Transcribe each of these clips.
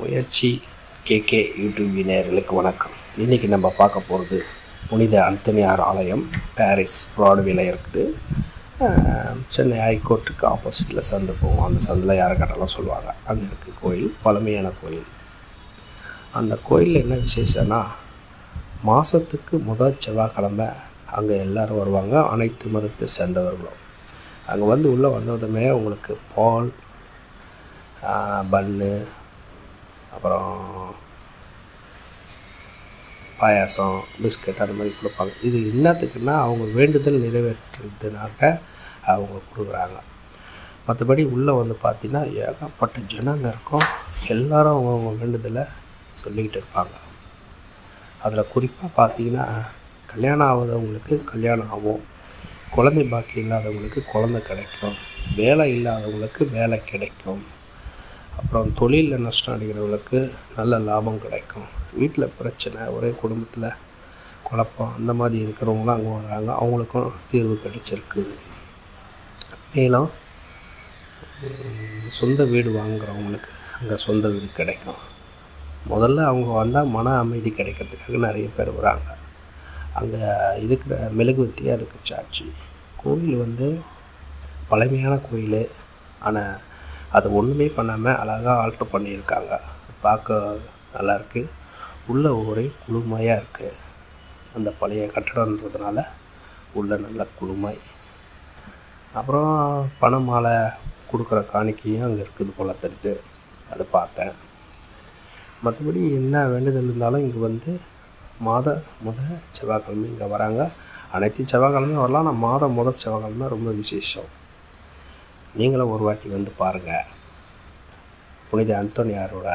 முயற்சி KK YouTube நேயர்களுக்கு வணக்கம். இன்றைக்கி நம்ம பார்க்க போகிறது புனித அந்தனியார் ஆலயம் பாரிஸ் ப்ராட்வேல இருக்குது. சென்னை ஹைகோர்ட்டுக்கு ஆப்போசிட்டில் சந்து போவோம். அந்த சந்தில் யாரக்கட்டெல்லாம் சொல்லுவாங்க. அங்கே இருக்குது கோயில் பழமையான கோயில். அந்த கோயிலில் என்ன விசேஷம்னா மாதத்துக்கு முதல் செவ்வாய்க்கிழமை அங்கே எல்லோரும் வருவாங்க. அனைத்து மதத்தை சேர்ந்தவர்களும். அங்கே வந்து உள்ளே வந்ததுமே உங்களுக்கு பால் பன்னு அப்புறம் பாயாசம் பிஸ்கட் அந்த மாதிரி கொடுப்பாங்க. இது என்னத்துக்குன்னா அவங்க வேண்டுதல் நிறைவேற்றுறதுனாக்க அவங்க கொடுக்குறாங்க. மற்றபடி உள்ளே வந்து பார்த்தீங்கன்னா ஏகப்பட்ட ஜனங்க இருக்கும். எல்லோரும் அவங்கவுங்க வேண்டுதலை சொல்லிக்கிட்டு இருப்பாங்க. அதில் குறிப்பாக பார்த்தீங்கன்னா கல்யாணம் ஆகாதவங்களுக்கு கல்யாணம் ஆகும். குழந்தை பாக்கி இல்லாதவங்களுக்கு குழந்தை கிடைக்கும். வேலை இல்லாதவங்களுக்கு வேலை கிடைக்கும். அப்புறம் தொழிலில் நஷ்டம் அடைகிறவங்களுக்கு நல்ல லாபம் கிடைக்கும். வீட்டில் பிரச்சனை ஒரே குடும்பத்தில் குழப்பம் அந்த மாதிரி இருக்கிறவங்களாம் அங்கே வராங்க அவங்களுக்கும் தீர்வு கிடைச்சிருக்கு. மேலும் சொந்த வீடு வாங்குறவங்களுக்கு அங்கே சொந்த வீடு கிடைக்கும். முதல்ல அவங்க வந்தால் மன அமைதி கிடைக்கிறதுக்காக நிறைய பேர் வராங்க. அங்கே இருக்கிற மெழுகுவத்தி அதுக்கு சாட்சி. கோவில் வந்து பழமையான கோயில். ஆனால் அதை ஒன்றுமே பண்ணாமல் அழகாக ஆல்ட்ரு பண்ணியிருக்காங்க. பார்க்க நல்லாயிருக்கு உள்ளே ஒரே குளுமையாக இருக்குது அந்த பழைய கட்டடன்றதுனால உள்ள நல்ல குளுமை. அப்புறம் பனை மாலை கொடுக்குற காணிக்கையும் அங்கே இருக்குது போல தெரியுது. அதை பார்த்தேன். மற்றபடி என்ன வேண்டுதல் இருந்தாலும் இங்கே வந்து மாத முத செவ்வாய்க்கிழமை இங்கே வராங்க. அனைத்து செவ்வாய்க்கிழமையும் வரலாம். ஆனால் மாதம் முத செவ்வாய்க்கிழமை ரொம்ப விசேஷம். நீங்களும் ஒரு வாட்டி வந்து பாருங்கள் புனித அந்தோனியாரோட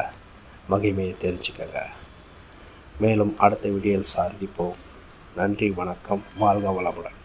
மகிமையை தெரிஞ்சுக்கங்க. மேலும் அடுத்த வீடியோவில் சந்திப்போம். நன்றி வணக்கம். வாழ்க வளமுடன்.